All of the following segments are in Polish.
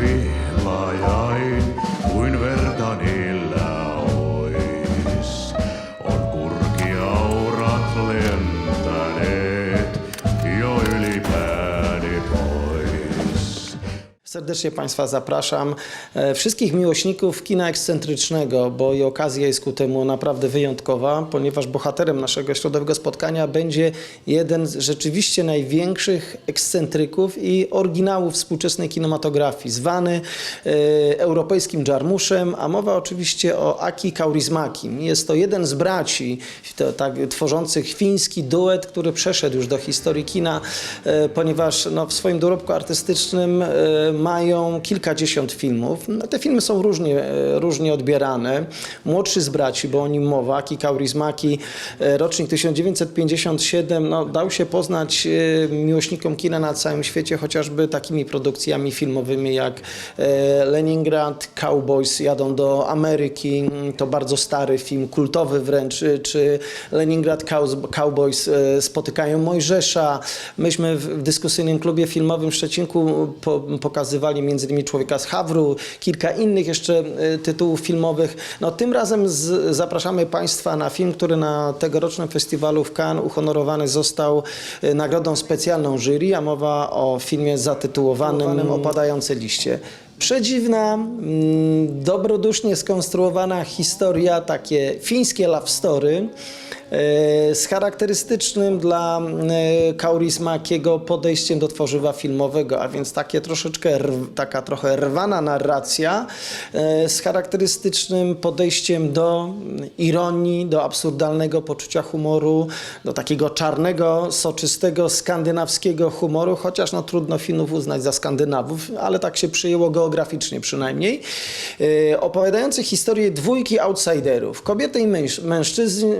pihlajain, kuin verta Serdecznie Państwa zapraszam. E, Wszystkich miłośników kina ekscentrycznego, bo i okazja jest ku temu naprawdę wyjątkowa, ponieważ bohaterem naszego środowego spotkania będzie jeden z rzeczywiście największych ekscentryków i oryginałów współczesnej kinematografii, zwany e, europejskim Jarmuszem, a mowa oczywiście o Aki Kaurismakim. Jest to jeden z braci to, tak, tworzących fiński duet, który przeszedł już do historii kina, e, ponieważ no, w swoim dorobku artystycznym mają kilkadziesiąt filmów. No, te filmy są różnie, e, różnie odbierane. Młodszy z braci, bo o nim mowa, Aki Kaurismaki, e, rocznik 1957, no, dał się poznać e, miłośnikom kina na całym świecie, chociażby takimi produkcjami filmowymi jak Leningrad, Cowboys jadą do Ameryki, to bardzo stary film, kultowy wręcz, czy- Leningrad Cowboys spotykają Mojżesza. Myśmy w dyskusyjnym klubie filmowym w Szczecinku po, pokazywali między innymi Człowieka z Hawru, kilka innych jeszcze e, tytułów filmowych. No, tym razem z, zapraszamy Państwa na film, który na tegorocznym festiwalu w Cannes uhonorowany został e, nagrodą specjalną jury, a mowa o filmie zatytułowanym Opadające liście. Przedziwna, mm, dobrodusznie skonstruowana historia, takie fińskie love story, z charakterystycznym dla e, Kaurismakiego podejściem do tworzywa filmowego, a więc takie troszeczkę, taka trochę rwana narracja e, z charakterystycznym podejściem do ironii, do absurdalnego poczucia humoru, do takiego czarnego, soczystego, skandynawskiego humoru, chociaż no, trudno Finów uznać za Skandynawów, ale tak się przyjęło geograficznie przynajmniej, e, opowiadający historię dwójki outsiderów, kobiety i męż,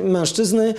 mężczyzny, mężczyzny.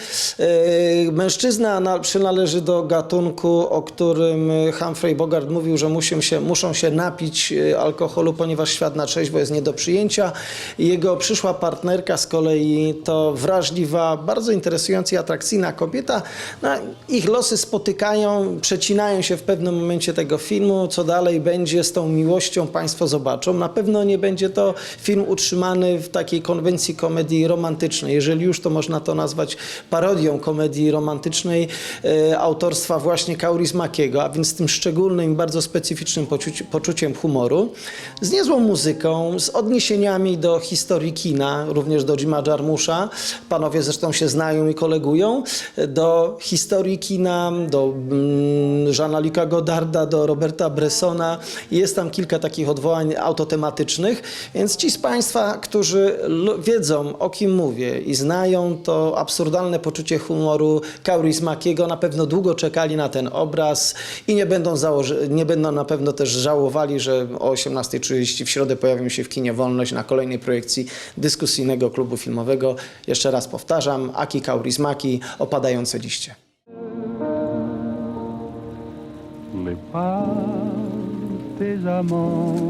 E, Mężczyzna na, przynależy do gatunku, o którym Humphrey Bogart mówił, że muszą się, muszą się napić e, alkoholu, ponieważ świat na trzeźwo jest nie do przyjęcia. Jego przyszła partnerka z kolei to wrażliwa, bardzo interesująca i atrakcyjna kobieta. No, ich losy spotykają, przecinają się w pewnym momencie tego filmu. Co dalej będzie z tą miłością, Państwo zobaczą. Na pewno nie będzie to film utrzymany w takiej konwencji komedii romantycznej. Jeżeli już, to można to nazwać parodią komedii romantycznej e, autorstwa właśnie Kaurismakiego, a więc tym szczególnym, bardzo specyficznym poczuci, poczuciem humoru, z niezłą muzyką, z odniesieniami do historii kina, również do Jima Jarmusza. Panowie zresztą się znają i kolegują. Do historii kina, do mm, Jeana-Luca Godarda, do Roberta Bressona. Jest tam kilka takich odwołań autotematycznych, więc ci z Państwa, którzy wiedzą o kim mówię i znają to absurdalne poczucie humoru Kaurismakiego, na pewno długo czekali na ten obraz i nie będą, nie będą na pewno też żałowali, że o 18.30 w środę pojawią się w kinie Wolność na kolejnej projekcji dyskusyjnego klubu filmowego. Jeszcze raz powtarzam, Aki Kaurismaki, Opadające liście. les pas tes amants.